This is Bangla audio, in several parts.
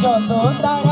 যত তারা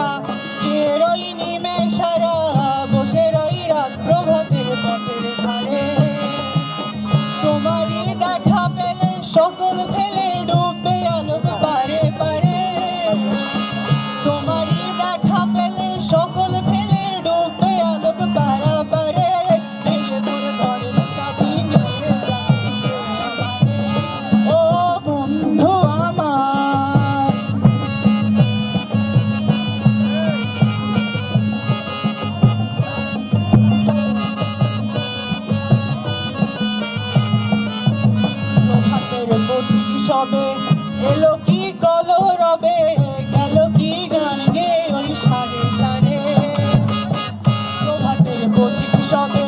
সবে? এলো কি কলরবে গেল কি গান গে ওই সারে সারে প্রভাতের প্রতীক সবে